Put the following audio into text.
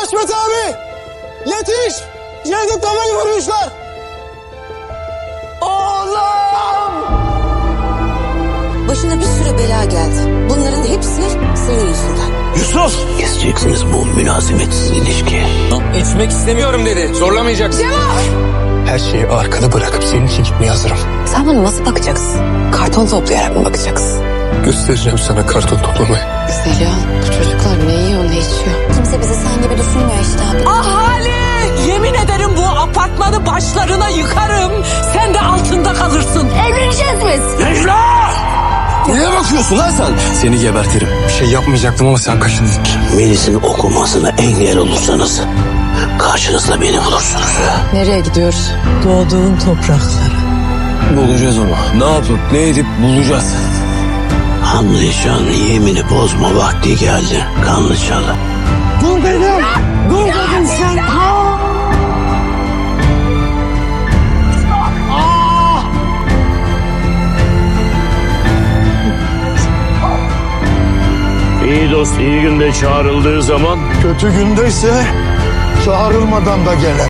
Haşmet abi! Yetiş! Cevdet Baba'yı vurmuşlar! Başına bir sürü bela geldi. Bunların hepsi senin yüzünden. Yusuf! Keseceksiniz bu münasemetsiz ilişkiyi. Etmek istemiyorum dedi. Zorlamayacaksın. Her şeyi arkada bırakıp senin için gitmeye hazırım. Sen bana nasıl bakacaksın? Karton toplayarak mı bakacaksın? Göstereceğim sana karton toplamayı. Zeliha bu çocuklar ne yiyor ne içiyor? Apartmanı başlarına yıkarım. Sen de altında kalırsın. Evleneceğiz biz. Neye bakıyorsun lan sen? Seni gebertirim. Bir şey yapmayacaktım ama sen kaşındın. Melis'in okumasına engel olursanız karşınızda beni bulursunuz. Nereye gidiyoruz? Doğduğun topraklara. Bulacağız onu. Ne yapıp ne edip bulacağız. Anlayacağın yemini bozma vakti geldi. Kanlı çalı. Dur benim! Dur dedim İyi dost iyi günde çağrıldığı zaman Kötü gündeyse çağrılmadan da gele.